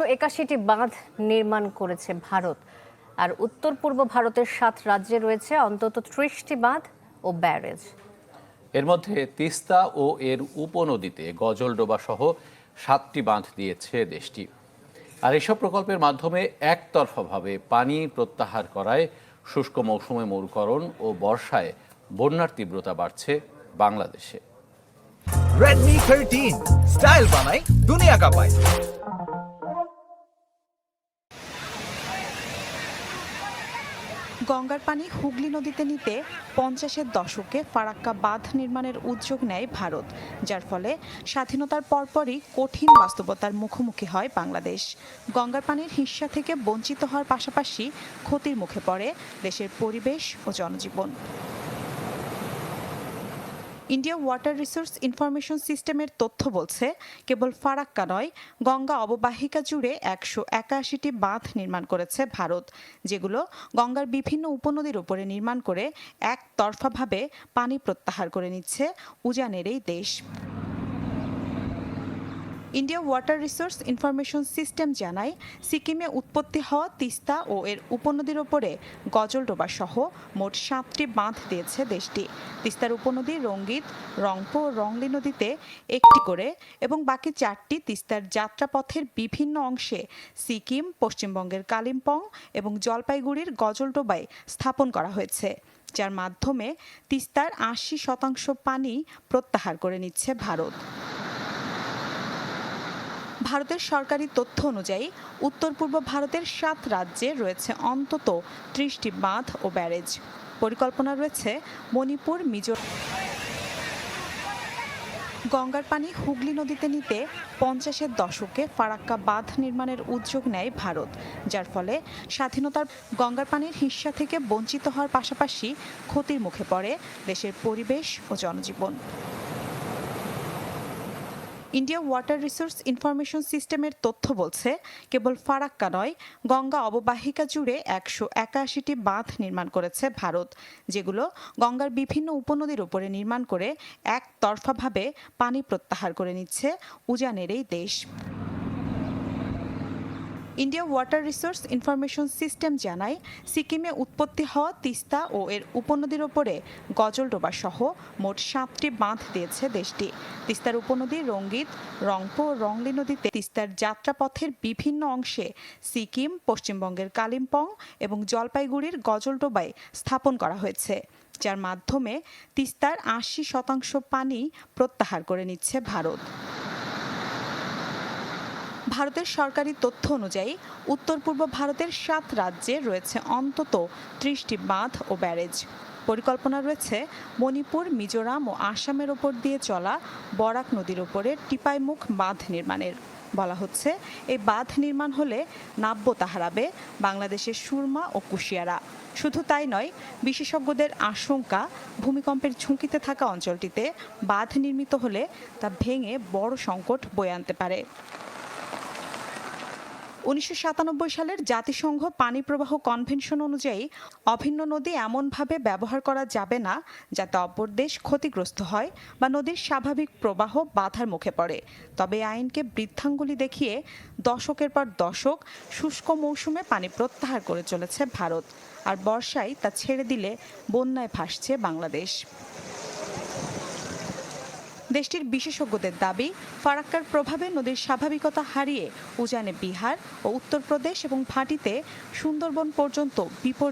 একশো একাশিটি বাঁধ নির্মাণ করেছে ভারত। আর উত্তর পূর্ব ভারতের সাত রাজ্যে রয়েছে অন্তত ত্রিশটি বাঁধ ও ব্যারেজ। এর মধ্যে তিস্তা ও এর উপনদীতে গজলডোবা সহ সাতটি বাঁধ দিয়েছে দেশটি। আর এসব প্রকল্পের মাধ্যমে একতরফাভাবে পানি প্রত্যাহার করায় শুষ্ক মৌসুমে মরুকরণ ও বর্ষায় বন্যার তীব্রতা বাড়ছে বাংলাদেশে। Redmi 13 স্টাইল বানাই দুনিয়া কাঁপাই গঙ্গার পানি হুগলি নদীতে নিতে পঞ্চাশের দশকে ফারাক্কা বাঁধ নির্মাণের উদ্যোগ নেয় ভারত, যার ফলে স্বাধীনতার পরপরই কঠিন বাস্তবতার মুখোমুখি হয় বাংলাদেশ। গঙ্গার পানির হিস্সা থেকে বঞ্চিত হওয়ার পাশাপাশি ক্ষতির মুখে পড়ে দেশের পরিবেশ ও জনজীবন। ইন্ডিয়া ওয়াটার রিসোর্স ইনফরমেশন সিস্টেমের তথ্য বলছে, কেবল ফারাক্কা নয়, গঙ্গা অববাহিকা জুড়ে একশো একাশিটি বাঁধ নির্মাণ করেছে ভারত, যেগুলো গঙ্গার বিভিন্ন উপনদীর উপরে নির্মাণ করে একতরফাভাবে পানি প্রত্যাহার করে নিচ্ছে উজানের এই দেশ। India water resource information system জানায়, সিকিমে উৎপত্তি হওয়া তিস্তা ও এর উপনদীর ওপরে গজলডোবা সহ মোট সাতটি বাঁধ দিয়েছে দেশটি। তিস্তার উপনদী রঙ্গিত রংপো ও রংলি নদীতে একটি করে এবং বাকি চারটি তিস্তার যাত্রাপথের বিভিন্ন অংশে সিকিম, পশ্চিমবঙ্গের কালিম্পং এবং জলপাইগুড়ির গজলডোবায় স্থাপন করা হয়েছে, যার মাধ্যমে তিস্তার আশি শতাংশ পানি প্রত্যাহার করে নিচ্ছে ভারত। ভারতের সরকারি তথ্য অনুযায়ী, উত্তর পূর্ব ভারতের সাত রাজ্যে রয়েছে অন্তত ত্রিশটি বাঁধ ও ব্যারেজ। পরিকল্পনা রয়েছে মণিপুর, মিজোরাম, গঙ্গার পানি হুগলি নদীতে নিতে পঞ্চাশের দশকে ফারাক্কা বাঁধ নির্মাণের উদ্যোগ নেয় ভারত, যার ফলে স্বাধীনতার গঙ্গার পানির হিস্সা থেকে বঞ্চিত হওয়ার পাশাপাশি ক্ষতির মুখে পড়ে দেশের পরিবেশ ও জনজীবন। ইন্ডিয়া ওয়াটার রিসোর্স ইনফরমেশন সিস্টেমের তথ্য বলছে, কেবল ফারাক্কা নয়, গঙ্গা অববাহিকা জুড়ে একশো একাশিটি বাঁধ নির্মাণ করেছে ভারত, যেগুলো গঙ্গার বিভিন্ন উপনদীর উপরে নির্মাণ করে একতরফাভাবে পানি প্রত্যাহার করে নিচ্ছে উজানের এই দেশ। India water resource information system জানায়, সিকিমে উৎপত্তি হওয়া তিস্তা ও এর উপনদীর ওপরে গজলডোবা সহ মোট সাতটি বাঁধ দিয়েছে দেশটি। তিস্তার উপনদী রঙ্গিত রংপো ও রংলি নদীতে তিস্তার যাত্রাপথের বিভিন্ন অংশে সিকিম, পশ্চিমবঙ্গের কালিম্পং এবং জলপাইগুড়ির গজলডোবায় স্থাপন করা হয়েছে, যার মাধ্যমে তিস্তার আশি শতাংশ পানি প্রত্যাহার করে নিচ্ছে ভারত। ভারতের সরকারি তথ্য অনুযায়ী, উত্তর পূর্ব ভারতের সাত রাজ্যে রয়েছে অন্তত ত্রিশটি বাঁধ ও ব্যারেজ। পরিকল্পনা রয়েছে মণিপুর, মিজোরাম ও আসামের ওপর দিয়ে চলা বরাক নদীর ওপরে টিপাইমুখ বাঁধ নির্মাণের। বলা হচ্ছে, এই বাঁধ নির্মাণ হলে নাব্যতা হারাবে বাংলাদেশের সুরমা ও কুশিয়ারা। শুধু তাই নয়, বিশেষজ্ঞদের আশঙ্কা, ভূমিকম্পের ঝুঁকিতে থাকা অঞ্চলটিতে বাঁধ নির্মিত হলে তা ভেঙে বড় সংকট বয়ে আনতে পারে। উনিশশো সাতানব্বই সালের জাতিসংঘ পানি প্রবাহ কনভেনশন অনুযায়ী অভিন্ন নদী এমনভাবে ব্যবহার করা যাবে না যাতে অপর দেশ ক্ষতিগ্রস্ত হয় বা নদীর স্বাভাবিক প্রবাহ বাধার মুখে পড়ে। তবে আইনকে বৃদ্ধাঙ্গুলি দেখিয়ে দশকের পর দশক শুষ্ক মৌসুমে পানি প্রত্যাহার করে চলেছে ভারত। আর বর্ষায় তা ছেড়ে দিলে বন্যায় ভাসছে বাংলাদেশ। দেশটির বিশেষজ্ঞদের দাবি, ফারাক্কার প্রভাবে নদীর স্বাভাবিকতা হারিয়ে উজানে বিহার ও উত্তরপ্রদেশ এবং ভাটিতে সুন্দরবন পর্যন্ত বিপর্যয়